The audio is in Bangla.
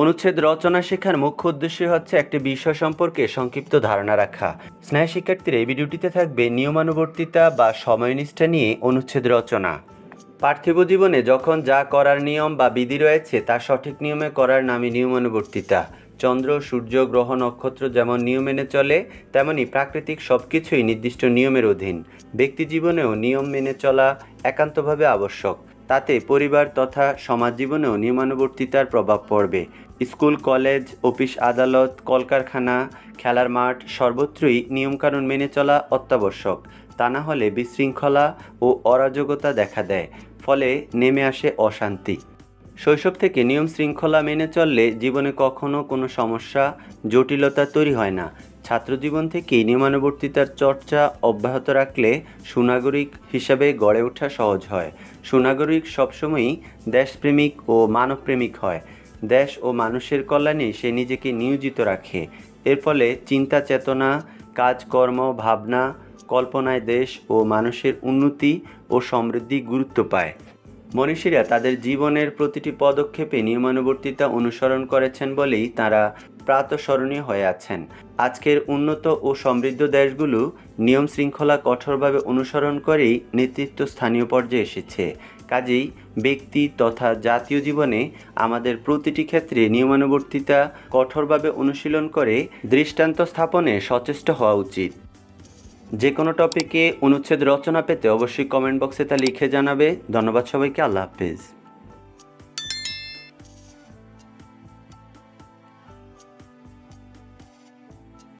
অনুচ্ছেদ রচনা শেখার মুখ্য উদ্দেশ্য হচ্ছে একটি বিষয় সম্পর্কে সংক্ষিপ্ত ধারণা রাখা। স্নেহ শিক্ষার্থীরা এই ভিডিওটিতে থাকবে নিয়মানুবর্তিতা বা সময়নিষ্ঠা নিয়ে অনুচ্ছেদ রচনা। পার্থিব জীবনে যখন যা করার নিয়ম বা বিধি রয়েছে, তা সঠিক নিয়মে করার নামই নিয়মানুবর্তিতা। চন্দ্র, সূর্য, গ্রহ, নক্ষত্র যেমন নিয়ম মেনে চলে, তেমনি প্রাকৃতিক সব কিছুই নির্দিষ্ট নিয়মের অধীন। ব্যক্তি জীবনেও নিয়ম মেনে চলা একান্তভাবে আবশ্যক। তাতে পরিবার তথা সমাজ জীবনেও নিয়মানুবর্তিতার প্রভাব পড়বে। স্কুল, কলেজ, অফিস, আদালত, কলকারখানা, খেলার মাঠ সর্বত্রই নিয়মকানুন মেনে চলা অত্যাবশ্যক। তা না হলে বিশৃঙ্খলা ও অরাজকতা দেখা দেয়, ফলে নেমে আসে অশান্তি। শৈশব থেকে নিয়ম শৃঙ্খলা মেনে চললে জীবনে কখনো কোনো সমস্যা, জটিলতা তৈরি হয় না। ছাত্রজীবন থেকেই নিয়মানুবর্তিতার চর্চা অব্যাহত রাখলে সুনাগরিক হিসাবে গড়ে ওঠা সহজ হয়। সুনাগরিক সবসময়ই দেশপ্রেমিক ও মানবপ্রেমিক হয়। দেশ ও মানুষের কল্যাণে সে নিজেকে নিয়োজিত রাখে। এর ফলে চিন্তা চেতনা, কাজকর্ম, ভাবনা, কল্পনায় দেশ ও মানুষের উন্নতি ও সমৃদ্ধি গুরুত্ব পায়। মনীষীরা তাদের জীবনের প্রতিটি পদক্ষেপে নিয়মানুবর্তিতা অনুসরণ করেছেন বলেই তারা প্রাতঃস্মরণীয় হয়ে আছেন। আজকের উন্নত ও সমৃদ্ধ দেশগুলো নিয়ম শৃঙ্খলা কঠোরভাবে অনুসরণ করেই নেতৃত্ব স্থানীয় পর্যায়ে এসেছে। কাজেই ব্যক্তি তথা জাতীয় জীবনে আমাদের প্রতিটি ক্ষেত্রে নিয়মানুবর্তিতা কঠোরভাবে অনুশীলন করে দৃষ্টান্ত স্থাপনে সচেষ্ট হওয়া উচিত। যে কোনো টপিকে অনুচ্ছেদ রচনা পেতে অবশ্যই কমেন্ট বক্সে তা লিখে জানাবে। ধন্যবাদ সবাইকে, আল্লাহ হাফেজ।